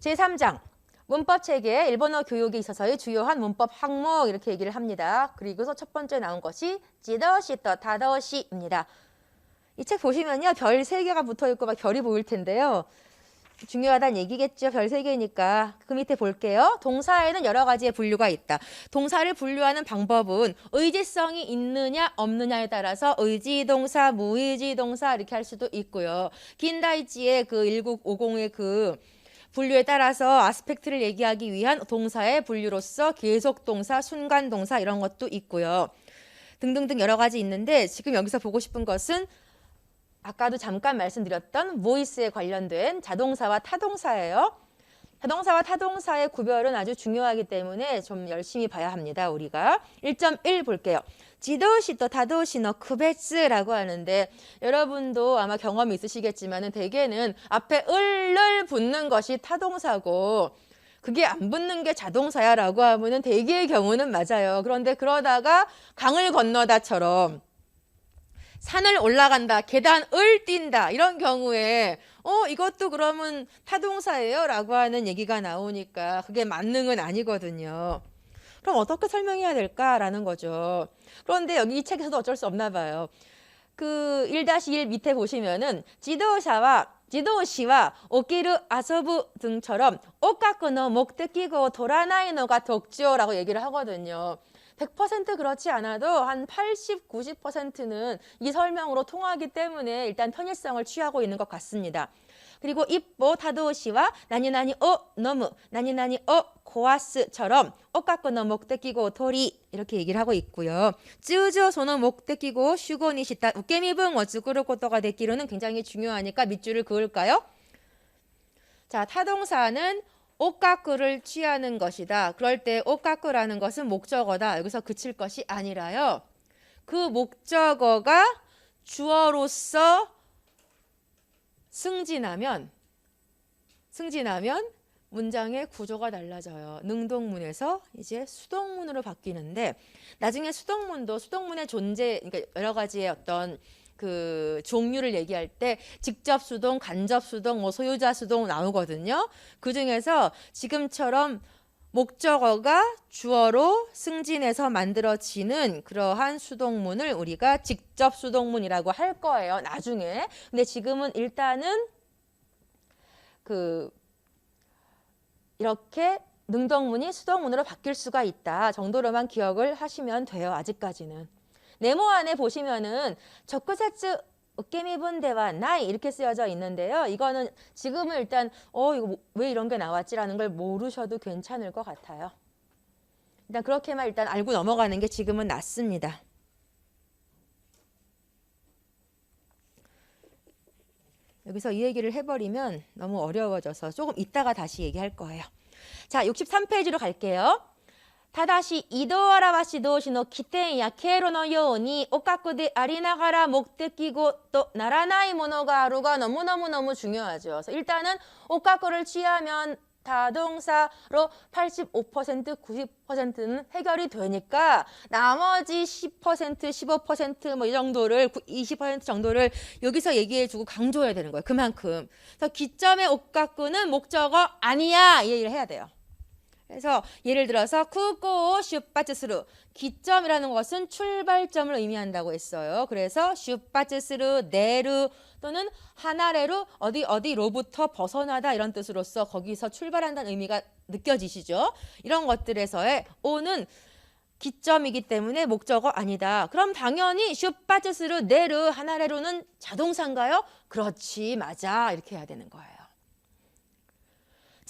제3장 문법 체계 일본어 교육에 있어서의 주요한 문법 항목 이렇게 얘기를 합니다. 그리고서 첫 번째 나온 것이 지더시터 다더시입니다. 이 책 보시면요. 별 세 개가 붙어 있고 막 별이 보일 텐데요. 중요하다는 얘기겠죠. 별 세 개니까. 그 밑에 볼게요. 동사에는 여러 가지의 분류가 있다. 동사를 분류하는 방법은 의지성이 있느냐 없느냐에 따라서 의지동사, 무의지동사 이렇게 할 수도 있고요. 긴다이지의 그 1950의 그 분류에 따라서 아스펙트를 얘기하기 위한 동사의 분류로서 계속 동사, 순간 동사 이런 것도 있고요. 등등등 여러 가지 있는데 지금 여기서 보고 싶은 것은 아까도 잠깐 말씀드렸던 voice에 관련된 자동사와 타동사예요. 자동사와 타동사의 구별은 아주 중요하기 때문에 좀 열심히 봐야 합니다. 우리가 1.1 볼게요. 지도시또 타도시너 크베츠라고 하는데 여러분도 아마 경험이 있으시겠지만은 대개는 앞에 을을 붙는 것이 타동사고 그게 안 붙는 게 자동사야라고 하면은 대개의 경우는 맞아요. 그런데 그러다가 강을 건너다처럼 산을 올라간다, 계단을 뛴다 이런 경우에 어 이것도 그러면 타동사예요라고 하는 얘기가 나오니까 그게 만능은 아니거든요. 그럼 어떻게 설명해야 될까라는 거죠. 그런데 여기 이 책에서도 어쩔 수 없나 봐요. 그 1-1 밑에 보시면은 지도샤와 지도시와 오키르 아서부 등처럼 오카쿠노 목적이고 도라나이노가 독주라고 얘기를 하거든요. 100% 그렇지 않아도 한 80, 90%는 이 설명으로 통하기 때문에 일단 편의성을 취하고 있는 것 같습니다. 그리고 입보 타도시와 나니나니 어 너무 나니나니 어 고아스처럼 오카쿠노 목적이고 도리 이렇게 얘기를 하고 있고요. 쯔우저 소노 목적이고 슈고니 시타 우케미분 어즈구르 고토가 되기로는 굉장히 중요하니까 밑줄을 그을까요? 자, 타동사는 오카쿠를 취하는 것이다. 그럴 때 오카쿠라는 것은 목적어다. 여기서 그칠 것이 아니라요. 그 목적어가 주어로서 승진하면 승진하면 문장의 구조가 달라져요. 능동문에서 이제 수동문으로 바뀌는데 나중에 수동문도 수동문의 존재 그러니까 여러 가지의 어떤 그 종류를 얘기할 때 직접 수동, 간접 수동, 뭐 소유자 수동 나오거든요. 그 중에서 지금처럼 목적어가 주어로 승진해서 만들어지는 그러한 수동문을 우리가 직접 수동문이라고 할 거예요. 나중에. 근데 지금은 일단은 그 이렇게 능동문이 수동문으로 바뀔 수가 있다 정도로만 기억을 하시면 돼요. 아직까지는. 네모 안에 보시면은 적구세츠 으깨미분대와 나이 이렇게 쓰여져 있는데요. 이거는 지금은 일단 어 이거 왜 이런 게 나왔지라는 걸 모르셔도 괜찮을 것 같아요. 일단 그렇게만 일단 알고 넘어가는 게 지금은 낫습니다. 여기서 이 얘기를 해버리면 너무 어려워져서 조금 이따가 다시 얘기할 거예요. 자, 63페이지로 갈게요. ただし移動表し動詞の起点や経路のようにお格でありながら目的語とならないものがあるが 너무너무너무 중요하죠. 그래서 일단은 오카코를 취하면 다동사로 85% 90%는 해결이 되니까 나머지 10% 15%뭐 이 정도를 20% 정도를 여기서 얘기해 주고 강조해야 되는 거예요. 그만큼. 그래서 기점의 오카쿠는 목적어 아니야 이 얘기를 해야 돼요. 그래서 예를 들어서 쿠고 슈파츠스루 기점이라는 것은 출발점을 의미한다고 했어요. 그래서 슈파츠스루 네루 또는 하나레루 어디 어디로부터 벗어나다 이런 뜻으로서 거기서 출발한다는 의미가 느껴지시죠? 이런 것들에서의 오는 기점이기 때문에 목적어 아니다. 그럼 당연히 슈파츠스루 네루 하나레루는 자동사인가요? 그렇지 맞아 이렇게 해야 되는 거예요.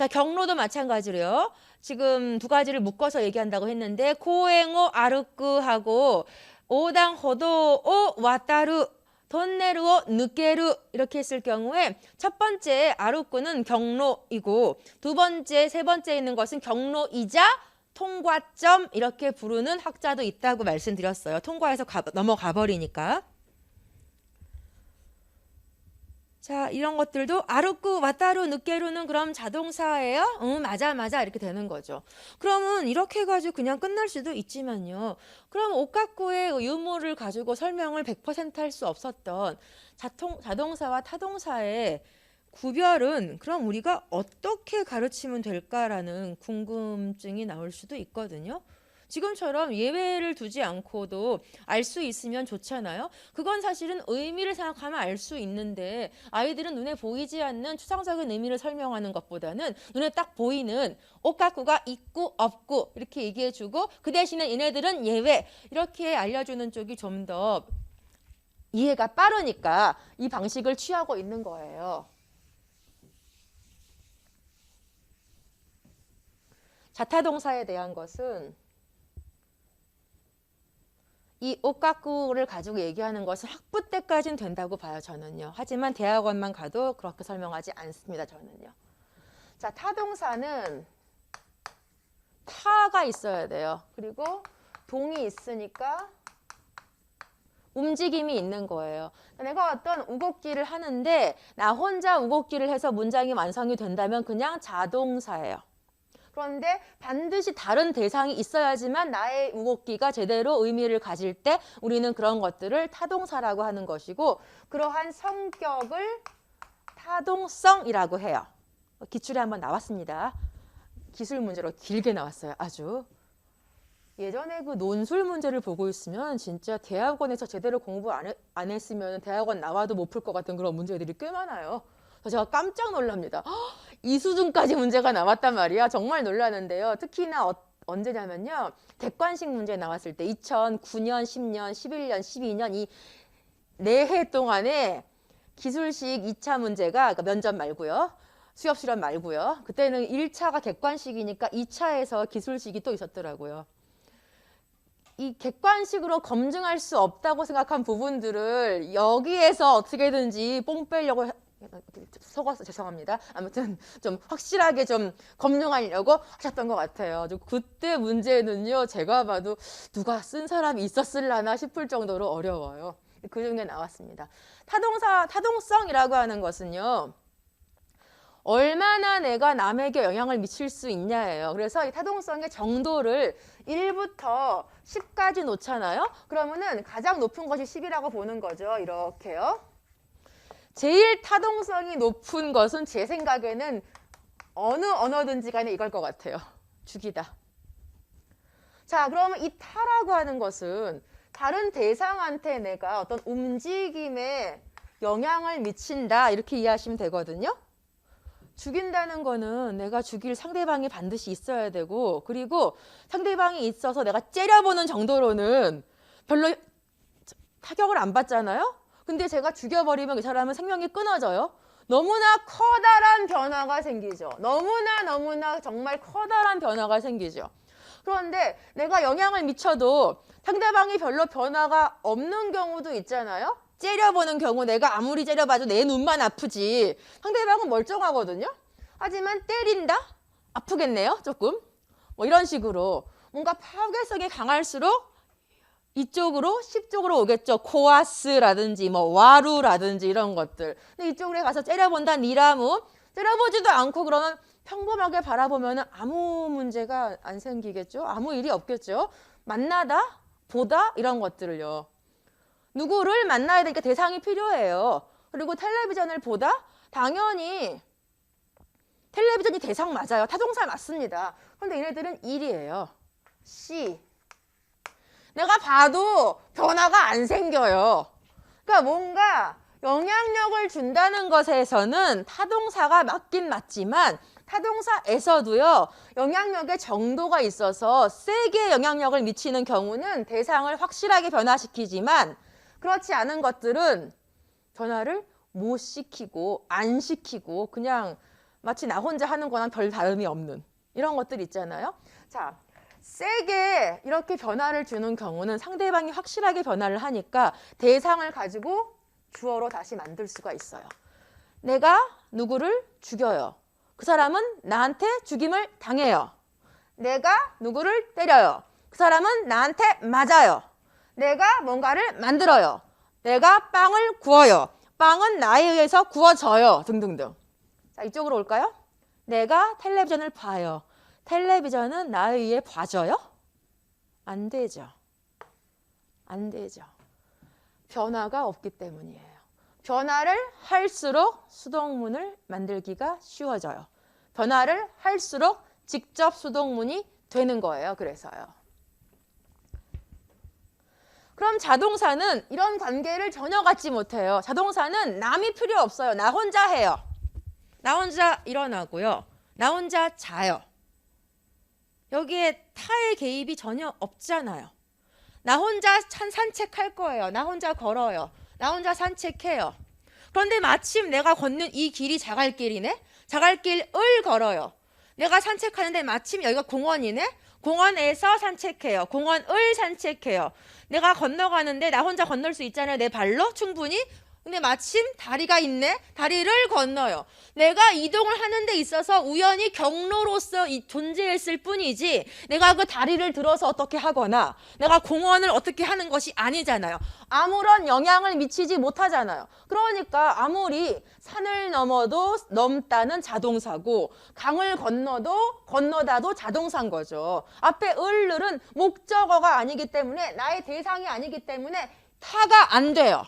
자 경로도 마찬가지로요. 지금 두 가지를 묶어서 얘기한다고 했는데 고행오 아르크하고 오당 호도오 와따루 돈네르오 느게루 이렇게 했을 경우에 첫 번째 아르크는 경로이고 두 번째 세 번째 있는 것은 경로이자 통과점 이렇게 부르는 학자도 있다고 말씀드렸어요. 통과해서 가, 넘어가 버리니까. 자, 이런 것들도 아루쿠, 와따루, 느게루는 그럼 자동사예요? 응, 맞아, 맞아. 이렇게 되는 거죠. 그러면 이렇게 해가지고 그냥 끝날 수도 있지만요. 그럼 오카쿠의 유무를 가지고 설명을 100%할 수 없었던 자통, 자동사와 타동사의 구별은 그럼 우리가 어떻게 가르치면 될까라는 궁금증이 나올 수도 있거든요. 지금처럼 예외를 두지 않고도 알 수 있으면 좋잖아요. 그건 사실은 의미를 생각하면 알 수 있는데 아이들은 눈에 보이지 않는 추상적인 의미를 설명하는 것보다는 눈에 딱 보이는 옷가꾸가 있고 없고 이렇게 얘기해주고 그 대신에 얘네들은 예외 이렇게 알려주는 쪽이 좀더 이해가 빠르니까 이 방식을 취하고 있는 거예요. 자타동사에 대한 것은 이 옷가꾸를 가지고 얘기하는 것은 학부 때까지는 된다고 봐요, 저는요. 하지만 대학원만 가도 그렇게 설명하지 않습니다, 저는요. 자, 타동사는 타가 있어야 돼요. 그리고 동이 있으니까 움직임이 있는 거예요. 내가 어떤 우곡기를 하는데 나 혼자 우곡기를 해서 문장이 완성이 된다면 그냥 자동사예요. 그런데 반드시 다른 대상이 있어야지만 나의 우곡기가 제대로 의미를 가질 때 우리는 그런 것들을 타동사라고 하는 것이고 그러한 성격을 타동성이라고 해요. 기출에 한번 나왔습니다. 기술 문제로 길게 나왔어요. 아주. 예전에 그 논술 문제를 보고 있으면 진짜 대학원에서 제대로 공부 안, 해, 안 했으면 대학원 나와도 못 풀 것 같은 그런 문제들이 꽤 많아요. 제가 깜짝 놀랍니다. 헉, 이 수준까지 문제가 나왔단 말이야. 정말 놀라는데요. 특히나 어, 언제냐면요. 객관식 문제 나왔을 때 2009년, 10년, 11년, 12년 이 네 해 동안에 기술식 2차 문제가 그러니까 면접 말고요. 수업 실험 말고요. 그때는 1차가 객관식이니까 2차에서 기술식이 또 있었더라고요. 이 객관식으로 검증할 수 없다고 생각한 부분들을 여기에서 어떻게든지 뽕 빼려고 속아서 죄송합니다. 아무튼 좀 확실하게 좀 검증하려고 하셨던 것 같아요. 그때 문제는요, 제가 봐도 누가 쓴 사람이 있었을라나 싶을 정도로 어려워요. 그 중에 나왔습니다. 타동사, 타동성이라고 하는 것은요, 얼마나 내가 남에게 영향을 미칠 수 있냐예요. 그래서 이 타동성의 정도를 1부터 10까지 놓잖아요. 그러면은 가장 높은 것이 10이라고 보는 거죠. 이렇게요. 제일 타동성이 높은 것은 제 생각에는 어느 언어든지 간에 이걸 것 같아요. 죽이다. 자, 그러면 이 타라고 하는 것은 다른 대상한테 내가 어떤 움직임에 영향을 미친다 이렇게 이해하시면 되거든요. 죽인다는 거는 내가 죽일 상대방이 반드시 있어야 되고 그리고 상대방이 있어서 내가 째려보는 정도로는 별로 타격을 안 받잖아요. 근데 제가 죽여버리면 그 사람은 생명이 끊어져요. 너무나 커다란 변화가 생기죠. 너무나 너무나 정말 커다란 변화가 생기죠. 그런데 내가 영향을 미쳐도 상대방이 별로 변화가 없는 경우도 있잖아요. 째려보는 경우 내가 아무리 째려봐도 내 눈만 아프지 상대방은 멀쩡하거든요. 하지만 때린다? 아프겠네요, 조금. 뭐 이런 식으로 뭔가 파괴성이 강할수록 이쪽으로 10쪽으로 오겠죠. 코아스라든지 뭐 와루라든지 이런 것들. 근데 이쪽으로 가서 째려본다 니라무 째려보지도 않고 그러면 평범하게 바라보면 아무 문제가 안 생기겠죠. 아무 일이 없겠죠. 만나다 보다 이런 것들을요. 누구를 만나야 되니까 대상이 필요해요. 그리고 텔레비전을 보다 당연히 텔레비전이 대상 맞아요. 타동사 맞습니다. 그런데 얘네들은 일이에요. C. 내가 봐도 변화가 안 생겨요. 그러니까 뭔가 영향력을 준다는 것에서는 타동사가 맞긴 맞지만 타동사에서도요 영향력의 정도가 있어서 세게 영향력을 미치는 경우는 대상을 확실하게 변화시키지만 그렇지 않은 것들은 변화를 못 시키고 안 시키고 그냥 마치 나 혼자 하는 거랑 별 다름이 없는 이런 것들 있잖아요. 자, 세게 이렇게 변화를 주는 경우는 상대방이 확실하게 변화를 하니까 대상을 가지고 주어로 다시 만들 수가 있어요. 내가 누구를 죽여요. 그 사람은 나한테 죽임을 당해요. 내가 누구를 때려요. 그 사람은 나한테 맞아요. 내가 뭔가를 만들어요. 내가 빵을 구워요. 빵은 나에 의해서 구워져요. 등등등. 자, 이쪽으로 올까요? 내가 텔레비전을 봐요. 텔레비전은 나에 의해 봐져요? 안 되죠. 안 되죠. 변화가 없기 때문이에요. 변화를 할수록 수동문을 만들기가 쉬워져요. 변화를 할수록 직접 수동문이 되는 거예요. 그래서요. 그럼 자동사는 이런 관계를 전혀 갖지 못해요. 자동사는 남이 필요 없어요. 나 혼자 해요. 나 혼자 일어나고요. 나 혼자 자요. 여기에 타의 개입이 전혀 없잖아요. 나 혼자 산 산책할 거예요. 나 혼자 걸어요. 나 혼자 산책해요. 그런데 마침 내가 걷는 이 길이 자갈길이네? 자갈길을 걸어요. 내가 산책하는데 마침 여기가 공원이네? 공원에서 산책해요. 공원을 산책해요. 내가 건너가는데 나 혼자 건널 수 있잖아요. 내 발로 충분히. 근데 마침 다리가 있네. 다리를 건너요. 내가 이동을 하는 데 있어서 우연히 경로로서 이 존재했을 뿐이지 내가 그 다리를 들어서 어떻게 하거나 내가 공원을 어떻게 하는 것이 아니잖아요. 아무런 영향을 미치지 못하잖아요. 그러니까 아무리 산을 넘어도 넘다는 자동사고 강을 건너도 건너다도 자동사인 거죠. 앞에 을을은 목적어가 아니기 때문에 나의 대상이 아니기 때문에 타가 안 돼요.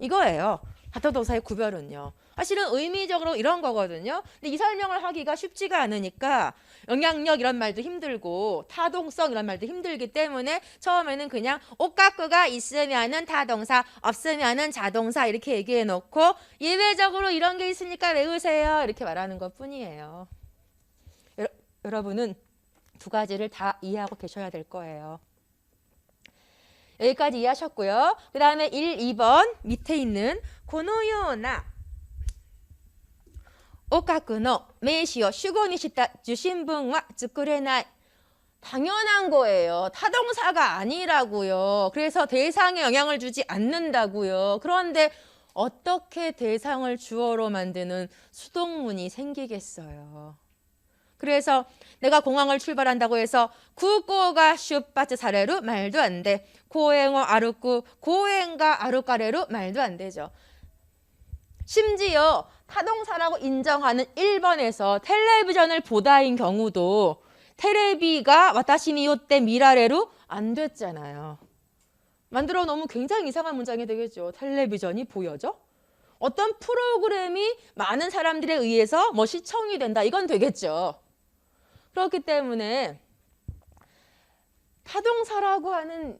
이거예요. 다타동사의 구별은요. 사실은 의미적으로 이런 거거든요. 근데 이 설명을 하기가 쉽지가 않으니까 영향력 이런 말도 힘들고 타동성 이런 말도 힘들기 때문에 처음에는 그냥 옷가꾸가 있으면은 타동사, 없으면은 자동사 이렇게 얘기해 놓고 예외적으로 이런 게 있으니까 외우세요. 이렇게 말하는 것 뿐이에요. 여러, 여러분은 두 가지를 다 이해하고 계셔야 될 거예요. 여기까지 이해하셨고요. 그 다음에 1, 2번 밑에 있는 고노요나 오카쿠노 메이시오 슈고니시타 주신분와 즈쿠레나이 당연한 거예요. 타동사가 아니라고요. 그래서 대상에 영향을 주지 않는다고요. 그런데 어떻게 대상을 주어로 만드는 수동문이 생기겠어요. 그래서 내가 공항을 출발한다고 해서 구고가 슈빠츠 사레루 말도 안 돼. 고행어 아루쿠 고행가 아루까레루 말도 안 되죠. 심지어 타동사라고 인정하는 1번에서 텔레비전을 보다인 경우도 테레비가 와타시니 요 때 미라레루 안 됐잖아요. 만들어 놓으면 굉장히 이상한 문장이 되겠죠. 텔레비전이 보여져? 어떤 프로그램이 많은 사람들에 의해서 뭐 시청이 된다. 이건 되겠죠. 그렇기 때문에 타동사라고 하는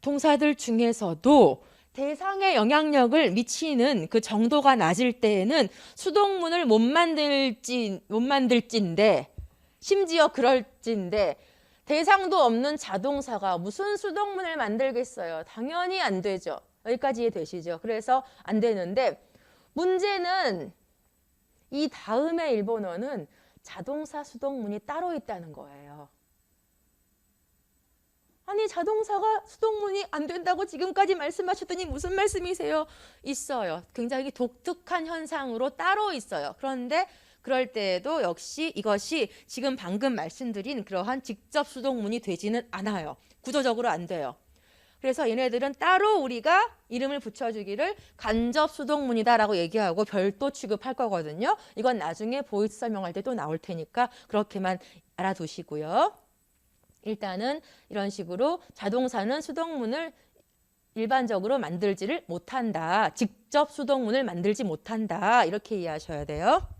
동사들 중에서도 대상에 영향력을 미치는 그 정도가 낮을 때에는 수동문을 못 만들지 못 만들진데 심지어 그럴진데 대상도 없는 자동사가 무슨 수동문을 만들겠어요? 당연히 안 되죠. 여기까지 이해되시죠? 그래서 안 되는데 문제는 이 다음의 일본어는 자동사 수동문이 따로 있다는 거예요. 아니 자동사가 수동문이 안 된다고 지금까지 말씀하셨더니 무슨 말씀이세요? 있어요. 굉장히 독특한 현상으로 따로 있어요. 그런데 그럴 때에도 역시 이것이 지금 방금 말씀드린 그러한 직접 수동문이 되지는 않아요. 구조적으로 안 돼요. 그래서 얘네들은 따로 우리가 이름을 붙여주기를 간접 수동문이다라고 얘기하고 별도 취급할 거거든요. 이건 나중에 보이스 설명할 때도 나올 테니까 그렇게만 알아두시고요. 일단은 이런 식으로 자동사는 수동문을 일반적으로 만들지를 못한다. 직접 수동문을 만들지 못한다. 이렇게 이해하셔야 돼요.